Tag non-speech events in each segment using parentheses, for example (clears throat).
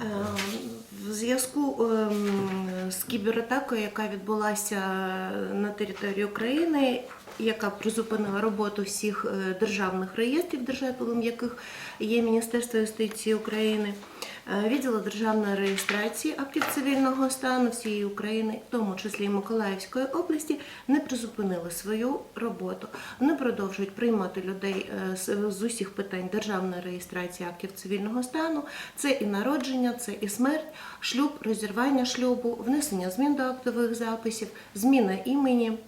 Е, В зв'язку ем, з кібератакою, яка відбулася на території України, яка призупинила роботу всіх е, державних реєстрів, держателем яких є Міністерство юстиції України, відділу державної реєстрації актів цивільного стану всієї України, в тому числі і Миколаївської області, не призупинили свою роботу. Вони продовжують приймати людей е, з, з усіх питань державної реєстрації актів цивільного стану. Це і народження, це і смерть, шлюб, розірвання шлюбу, внесення змін до актових записів, зміна імені.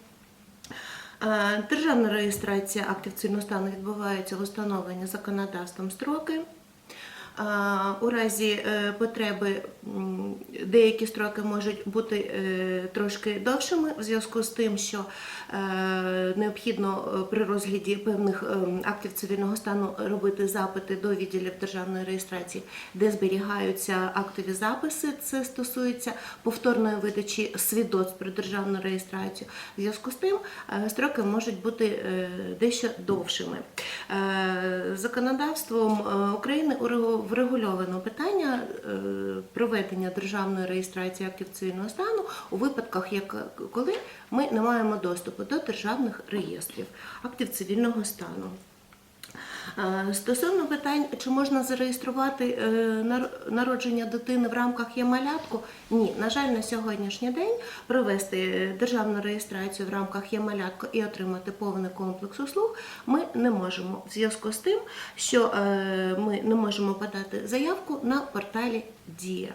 Е, Державна реєстрація актів цивільного стану відбувається в установлені законодавством строки. У разі е, потреби деякі строки можуть бути е, трошки довшими в зв'язку з тим, що е, необхідно при розгляді певних актів цивільного стану робити запити до відділів державної реєстрації, де зберігаються актові записи. Це стосується повторної видачі свідоцтв про державну реєстрацію. В зв'язку з тим строки можуть бути дещо довшими. Законодавством України урегу- врегульовано питання е, проведення державної реєстрації актів цивільного стану у випадках, як коли ми не маємо доступу до державних реєстрів актів цивільного стану. Е, Стосовно питань, чи можна зареєструвати е, народження дитини в рамках «Є-малятку», ні, на жаль, на сьогоднішній день провести державну реєстрацію в рамках «Є-малятку» і отримати повний комплекс услуг ми не можемо. В зв'язку з тим, що е, ми не можемо подати заявку на порталі Дія.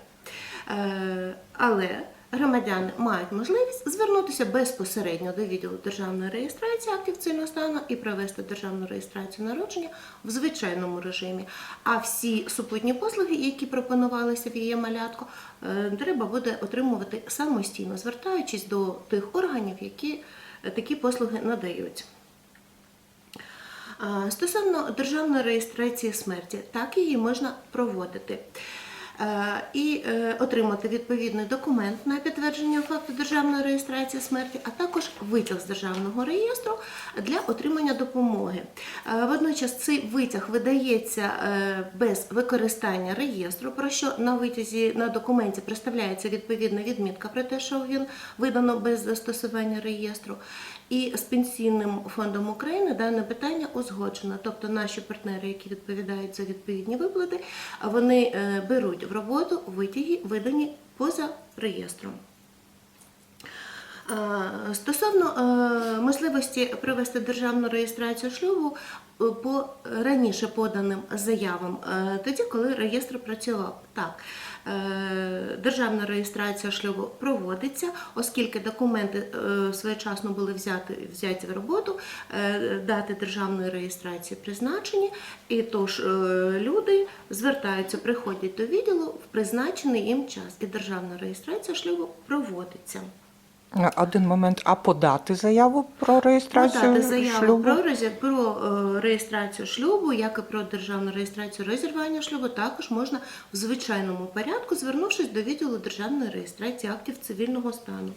Але громадяни мають можливість звернутися безпосередньо до відділу державної реєстрації актів цивільного стану і провести державну реєстрацію народження в звичайному режимі. А всі супутні послуги, які пропонувалися в її малятку, е, треба буде отримувати самостійно, звертаючись до тих органів, які е, такі послуги надають. Стосовно державної реєстрації смерті, так її можна проводити. Е, І е, отримати відповідний документ на підтвердження факту державної реєстрації смерті, а також витяг з державного реєстру для отримання допомоги. Е, Водночас цей витяг видається без використання реєстру, про що на витязі на документі представляється відповідна відмітка про те, що він видано без застосування реєстру. І з пенсійним фондом України дане питання узгоджено. Тобто наші партнери, які відповідають за відповідні виплати, вони е, беруть в роботу витяги, видані поза реєстром. Е, Стосовно е, можливості провести державну реєстрацію шлюбу е, по раніше поданим заявам, тоді, коли реєстр працював. Так, державна реєстрація шлюбу проводиться, оскільки документи своєчасно були взяти, взяті в роботу, дати державної реєстрації призначені, і тож люди звертаються, приходять до відділу в призначений їм час, і державна реєстрація шлюбу проводиться. Один момент, а подати заяву про реєстрацію Подати заяву шлюбу? про, про е, реєстрацію шлюбу, як і про державну реєстрацію розірвання шлюбу, також можна в звичайному порядку, звернувшись до відділу державної реєстрації актів цивільного стану.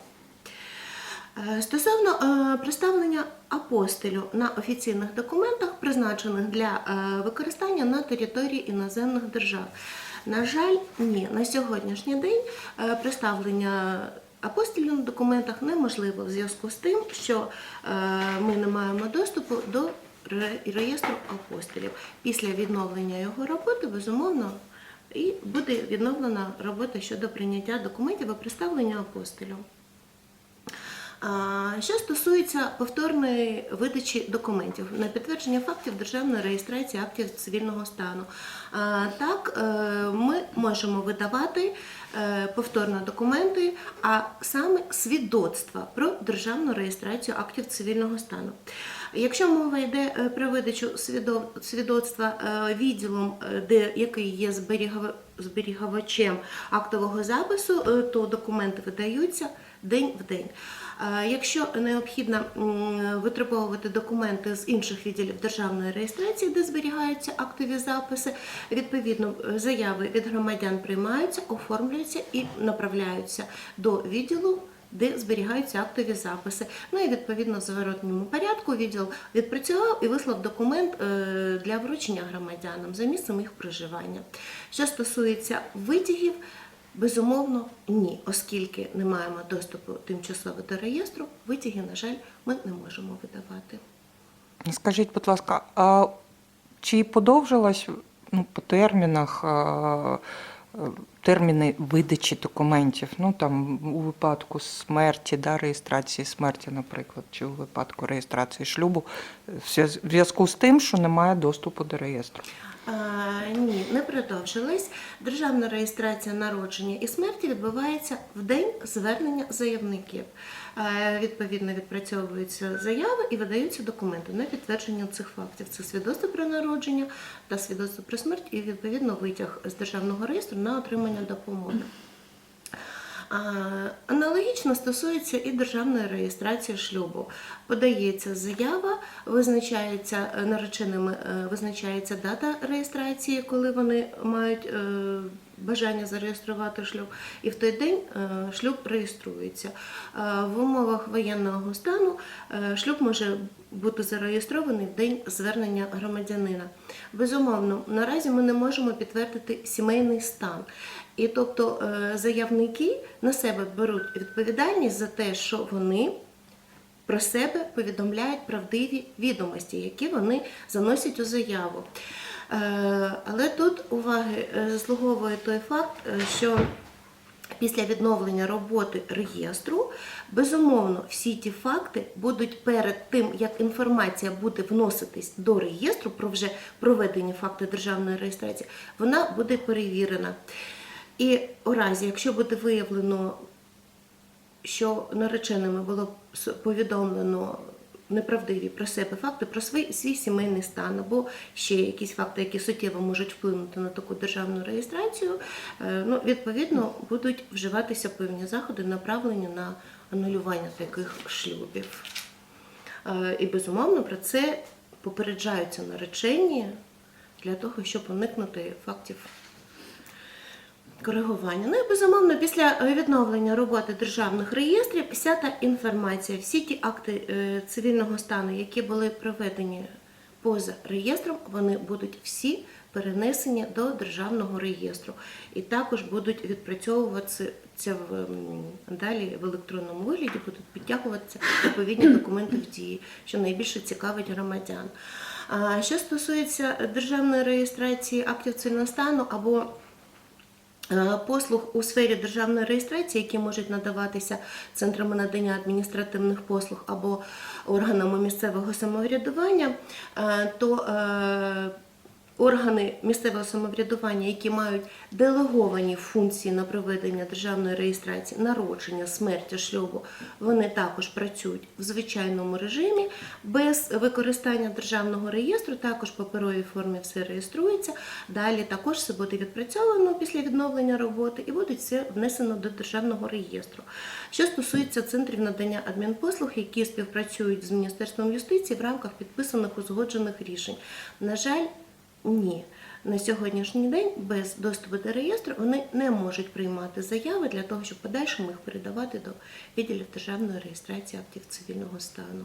Е, Стосовно е, представлення апостилю на офіційних документах, призначених для використання на території іноземних держав. На жаль, ні, на сьогоднішній день е, апостилю на документах неможливо в зв'язку з тим, що е, ми не маємо доступу до реєстру апостолів. Після відновлення його роботи, безумовно, і буде відновлена робота щодо прийняття документів і представлення апостилю. Що стосується повторної видачі документів на підтвердження фактів державної реєстрації актів цивільного стану, так е, ми можемо видавати е, повторно документи, а саме свідоцтва про державну реєстрацію актів цивільного стану. Якщо мова йде е, про видачу свідоцтва відділом, де який є зберігава- зберігавачем актового запису, то документи видаються день в день. Якщо необхідно витребовувати документи з інших відділів державної реєстрації, де зберігаються актові записи, відповідно заяви від громадян приймаються, оформлюються і направляються до відділу де зберігаються актові записи. Ну і відповідно в зворотньому порядку відділ відпрацював і вислав документ е, для вручення громадянам за місцем їх проживання. Що стосується витягів, безумовно, ні, оскільки не маємо доступу тимчасово до реєстру, витяги, на жаль, ми не можемо видавати. Скажіть, будь ласка, а чи подовжилась ну, по термінах а, е, терміни видачі документів? Ну там у випадку смерті, да, реєстрації смерті, наприклад, чи у випадку реєстрації шлюбу, в зв'язку з тим, що немає доступу до реєстру? Ні, не продовжились. Державна реєстрація народження і смерті відбувається в день звернення заявників. Відповідно, відпрацьовуються заяви і видаються документи на підтвердження цих фактів. Це свідоцтво про народження та свідоцтво про смерть, і відповідно витяг з державного реєстру на отримання допомоги. Аналогічно стосується і державної реєстрації шлюбу. Подається заява, визначається е, нареченими, е, визначається дата реєстрації, коли вони мають е, бажання зареєструвати шлюб, і в той день шлюб реєструється. В умовах воєнного стану шлюб може бути зареєстрований в день звернення громадянина. Безумовно, наразі ми не можемо підтвердити сімейний стан. І тобто е, заявники на себе беруть відповідальність за те, що вони про себе повідомляють правдиві відомості, які вони заносять у заяву. Е, Але тут уваги е, заслуговує той факт, що після відновлення роботи реєстру, безумовно, всі ті факти будуть перед тим, як інформація буде вноситись до реєстру про вже проведені факти державної реєстрації, вона буде перевірена. І у разі, якщо буде виявлено що нареченими було повідомлено неправдиві про себе факти, про свій, свій сімейний стан, або ще якісь факти, які суттєво можуть вплинути на таку державну реєстрацію, е, ну, відповідно будуть вживатися певні заходи, направлені на анулювання таких шлюбів. Е, І безумовно про це попереджаються наречені для того, щоб уникнути фактів коригування. Ну і безумовно, після е, відновлення роботи державних реєстрів, вся та інформація, всі ті акти е, цивільного стану, які були проведені поза реєстром, вони будуть всі перенесені до державного реєстру і також будуть відпрацьовуватися в далі в електронному вигляді, будуть підтягуватися відповідні (clears throat) документи в дії, що найбільше цікавить громадян. А що стосується державної реєстрації актів цивільного стану або послуг у сфері державної реєстрації, які можуть надаватися центрами надання адміністративних послуг або органами місцевого самоврядування, е, то е, органи місцевого самоврядування, які мають делеговані функції на проведення державної реєстрації, народження, смерті, шлюбу, вони також працюють в звичайному режимі без використання державного реєстру, також паперовій формі все реєструється. Далі також все буде відпрацьовано після відновлення роботи і буде все внесено до державного реєстру. Що стосується центрів надання адмінпослуг, які співпрацюють з Міністерством юстиції в рамках підписаних узгоджених рішень, на жаль, ні. На сьогоднішній день без доступу до реєстру вони не можуть приймати заяви для того, щоб подальшому їх передавати до відділів державної реєстрації актів цивільного стану.